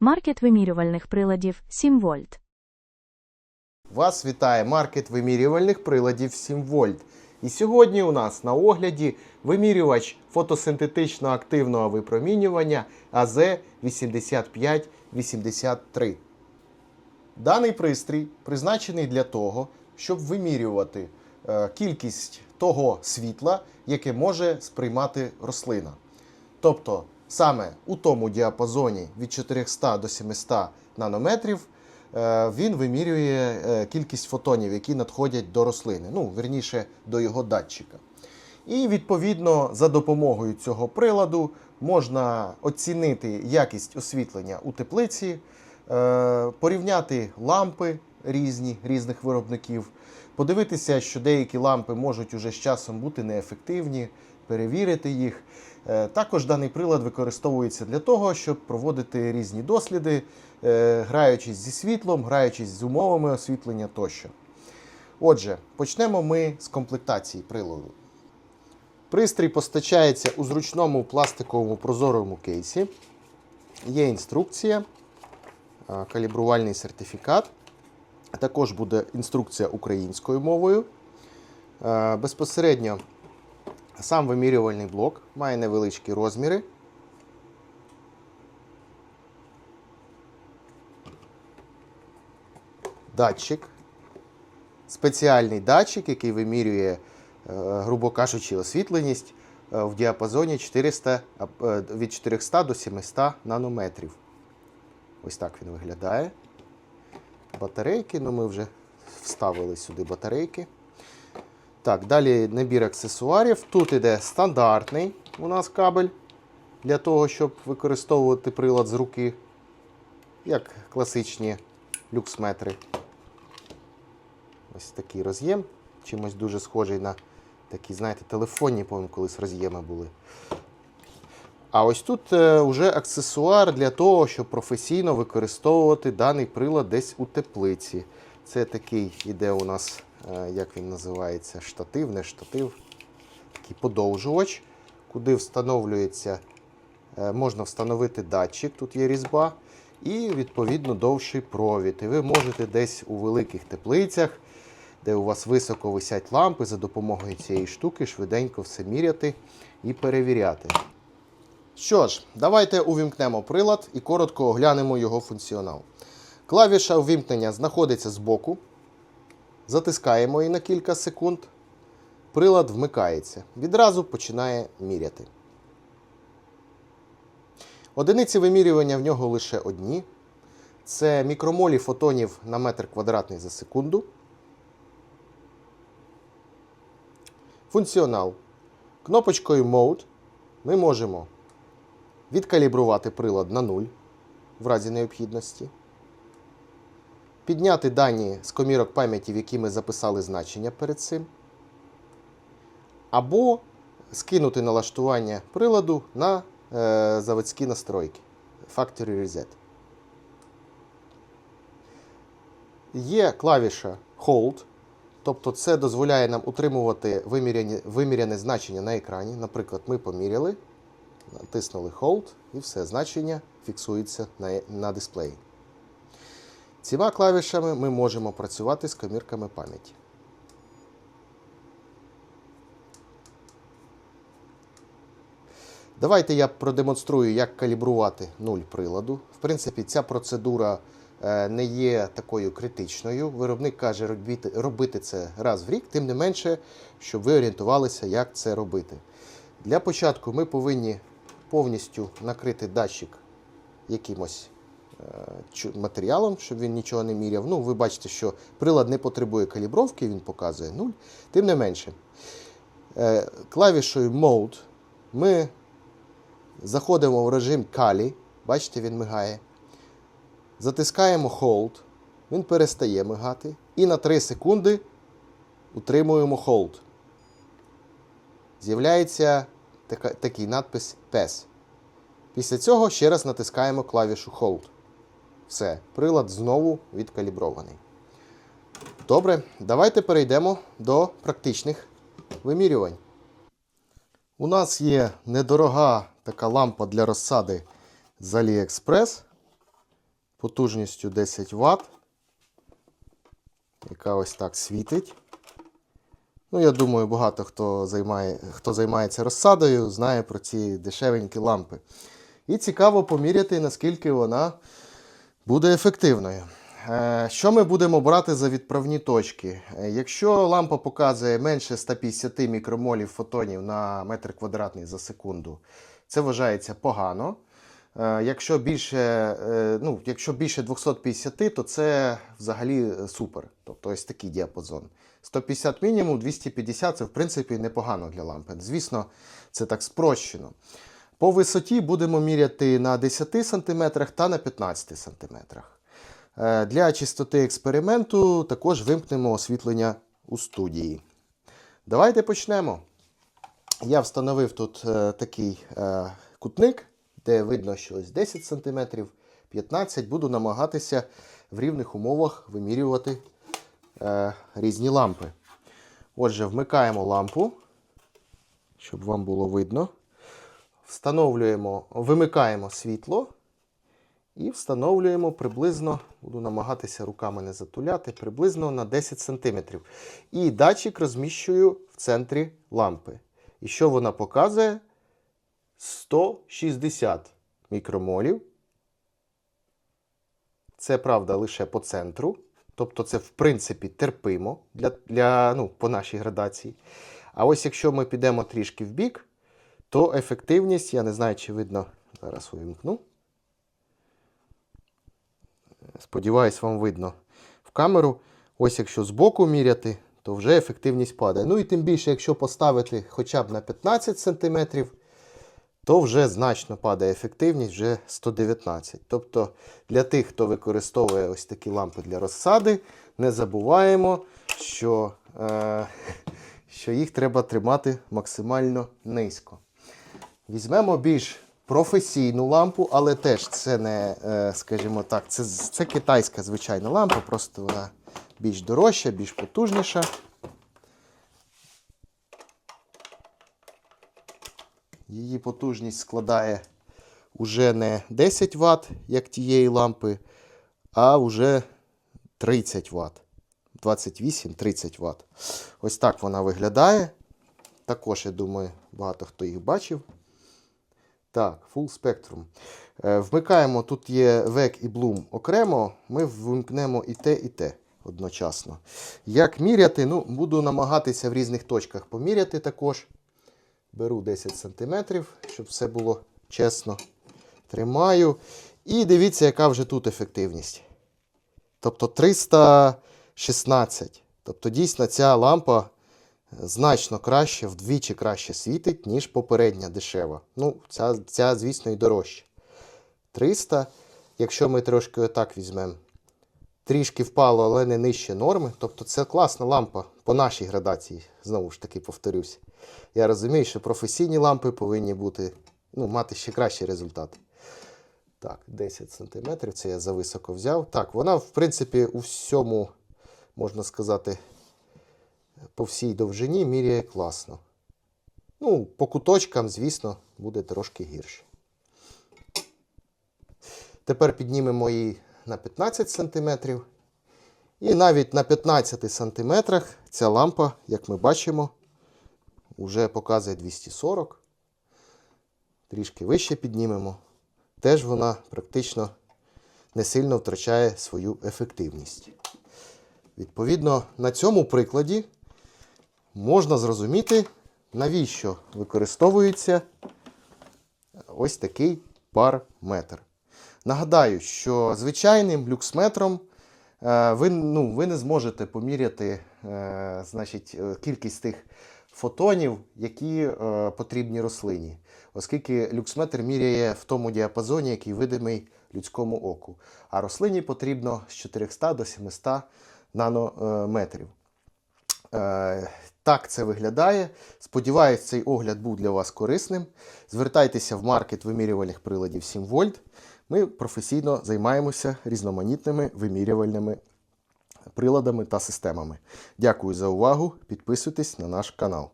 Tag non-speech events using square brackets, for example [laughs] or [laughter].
Маркет вимірювальних приладів 7 вольт. Вас вітає маркет вимірювальних приладів 7 вольт. І сьогодні у нас на огляді вимірювач фотосинтетично активного випромінювання АЗ8583. Даний пристрій призначений для того, щоб вимірювати е, кількість того світла, яке може сприймати рослина. Тобто саме у тому діапазоні від 400 до 700 нанометрів е, він вимірює е, кількість фотонів, які надходять до рослини, ну, верніше, до його датчика. І відповідно за допомогою цього приладу можна оцінити якість освітлення у теплиці, е, порівняти лампи різні, різних виробників, подивитися, що деякі лампи можуть уже з часом бути неефективні, перевірити їх. Е, Також даний прилад використовується для того, щоб проводити різні досліди, е, граючись зі світлом, граючись з умовами освітлення тощо. Отже, почнемо ми з комплектації приладу. Пристрій постачається у зручному пластиковому прозорому кейсі. Є інструкція, калібрувальний сертифікат. Також буде інструкція українською мовою. Е, Безпосередньо сам вимірювальний блок має невеличкі розміри. Датчик. Спеціальний датчик, який вимірює, е, грубо кажучи, освітленість е, в діапазоні 400, е, від 400 до 700 нанометрів. Ось так він виглядає. Батарейки, ну ми вже вставили сюди батарейки. Так, далі набір аксесуарів. Тут іде стандартний у нас кабель для того, щоб використовувати прилад з руки, як класичні люксметри. Ось такий роз'єм. Чимось дуже схожий на такі, знаєте, телефонні, по-моєму, колись роз'єми були. А ось тут е, вже аксесуар для того, щоб професійно використовувати даний прилад десь у теплиці. Це такий іде у нас, е, як він називається, штатив, не штатив, такий подовжувач, куди встановлюється, е, можна встановити датчик, тут є різьба, і відповідно довший провід. І ви можете десь у великих теплицях, де у вас високо висять лампи, за допомогою цієї штуки швиденько все міряти і перевіряти. Що ж, давайте увімкнемо прилад і коротко оглянемо його функціонал. Клавіша увімкнення знаходиться збоку. Затискаємо її на кілька секунд. Прилад вмикається. Відразу починає міряти. Одиниці вимірювання в нього лише одні. Це мікромолі фотонів на метр квадратний за секунду. Функціонал. Кнопочкою Mode ми можемо відкалібрувати прилад на 0 в разі необхідності, підняти дані з комірок пам'яті, в які ми записали значення перед цим, або скинути налаштування приладу на е, заводські настройки Factory Reset. Є клавіша Hold, тобто це дозволяє нам утримувати виміряні, виміряне значення на екрані. Наприклад, ми поміряли, натиснули Hold і все значення фіксується на, на дисплеї. Цими клавішами ми можемо працювати з комірками пам'яті. Давайте я продемонструю, як калібрувати нуль приладу. В принципі, ця процедура е, не є такою критичною. Виробник каже робити, робити це раз в рік, тим не менше, щоб ви орієнтувалися, як це робити. Для початку ми повинні повністю накрити датчик якимось матеріалом, щоб він нічого не міряв. Ну, ви бачите, що прилад не потребує калібровки, він показує 0. Тим не менше, е, клавішою Mode ми заходимо в режим Kali. Бачите, він мигає. Затискаємо Hold, він перестає мигати. І на 3 секунди утримуємо Hold. З'являється такий надпис PES. Після цього ще раз натискаємо клавішу Hold. Все, прилад знову відкалібрований. Добре, давайте перейдемо до практичних вимірювань. У нас є недорога така лампа для розсади з AliExpress. потужністю 10 Вт, яка ось так світить. Ну, я думаю, багато хто, займає, хто займається розсадою, знає про ці дешевенькі лампи. І цікаво поміряти, наскільки вона буде ефективною. Е, Що ми будемо брати за відправні точки? Е, Якщо лампа показує менше 150 мікромолів фотонів на метр квадратний за секунду, це вважається погано. Е, Якщо більше, ну, якщо більше 250, то це взагалі супер. Тобто ось такий діапазон. 150 мінімум, 250 це в принципі непогано для лампи. Звісно, це так спрощено. По висоті будемо міряти на 10 см та на 15 см. Е, Для чистоти експерименту також вимкнемо освітлення у студії. Давайте почнемо. Я встановив тут е, такий е, кутник, де видно, що ось 10 см, 15 Буду намагатися в рівних умовах вимірювати різні лампи. Отже, вмикаємо лампу, щоб вам було видно. Встановлюємо, вимикаємо світло і встановлюємо приблизно, буду намагатися руками не затуляти, приблизно на 10 см. І датчик розміщую в центрі лампи. І що вона показує? 160 мікромолів. Це правда лише по центру. Тобто це, в принципі, терпимо для, для, ну, по нашій градації. А ось якщо ми підемо трішки в бік, то ефективність, я не знаю, чи видно, зараз увімкну. Сподіваюсь, вам видно в камеру. Ось якщо збоку міряти, то вже ефективність падає. Ну і тим більше, якщо поставити хоча б на 15 см, то вже значно падає ефективність, вже 119. Тобто для тих, хто використовує ось такі лампи для розсади, не забуваємо, що, е, [laughs] що їх треба тримати максимально низько. Візьмемо більш професійну лампу, але теж це не, е, скажімо так, це, це китайська звичайна лампа, просто вона більш дорожча, більш потужніша. Її потужність складає уже не 10 Вт, як тієї лампи, а вже 30 Вт. 28-30 Вт. Ось так вона виглядає. Також, я думаю, багато хто їх бачив. Так, Full Spectrum. Е, Вмикаємо, тут є VEC і Bloom окремо. Ми вимкнемо і те, і те одночасно. Як міряти? Ну, Буду намагатися в різних точках поміряти також. Беру 10 см, щоб все було чесно. Тримаю. І дивіться, яка вже тут ефективність. Тобто 316. Тобто, дійсно, ця лампа значно краще, вдвічі краще світить, ніж попередня дешева. Ну, ця, ця звісно, і дорожча. 300. Якщо ми трошки отак візьмемо, трішки впало, але не нижче норми. Тобто це класна лампа по нашій градації, знову ж таки повторюсь. Я розумію, що професійні лампи повинні бути, ну, мати ще кращий результат. Так, 10 см, це я зависоко взяв. Так, вона, в принципі, у всьому, можна сказати, по всій довжині міряє класно. Ну, по куточкам, звісно, буде трошки гірше. Тепер піднімемо її на 15 см. І навіть на 15 см ця лампа, як ми бачимо, вже показує 240. Трішки вище піднімемо. Теж вона практично не сильно втрачає свою ефективність. Відповідно, на цьому прикладі можна зрозуміти, навіщо використовується ось такий парметр. Нагадаю, що звичайним люксметром е, ви, ну, ви не зможете поміряти е, значить, е, кількість тих фотонів, які потрібні рослині, оскільки люксметр міряє в тому діапазоні, який видимий людському оку. А рослині потрібно з 400 до 700 нанометрів. Так це виглядає. Сподіваюсь, цей огляд був для вас корисним. Звертайтеся в маркет вимірювальних приладів 7 вольт. Ми професійно займаємося різноманітними вимірювальними приладами та системами. Дякую за увагу. Підписуйтесь на наш канал.